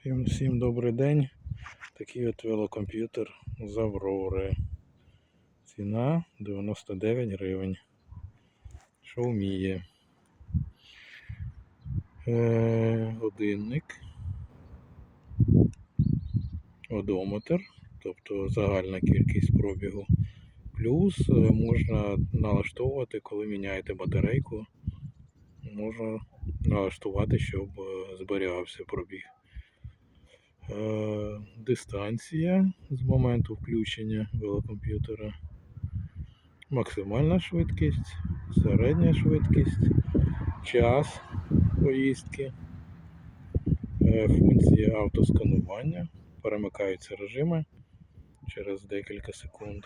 Всім, всім добрий день. Такий от велокомп'ютер з Аврори. Ціна 99 гривень. Що вміє? Е, годинник. Одометр, тобто загальна кількість пробігу. Плюс е, можна налаштовувати, коли міняєте батарейку. Можна налаштувати, щоб е, зберігався пробіг. Е, дистанція з моменту включення велокомп'ютера, максимальна швидкість, середня швидкість, час поїздки, е, функція автосканування, перемикаються режими через декілька секунд.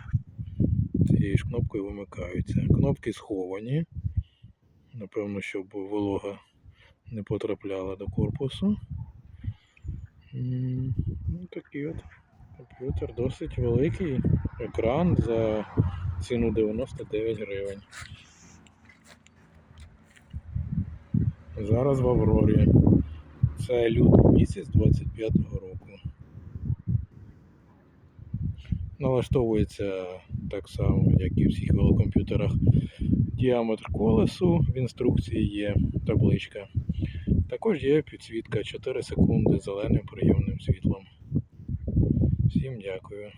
Цією ж кнопкою вимикаються. Кнопки сховані, напевно, щоб волога не потрапляла до корпусу. Ну, такий от комп'ютер досить великий. Екран за ціну 99 гривень. Зараз в Аврорі. Це лютий місяць 25-го року. Налаштовується так само, як і в всіх велокомп'ютерах. Діаметр колесу, в інструкції є табличка. Також є підсвітка 4 секунди зеленим приємним світлом. Всім дякую.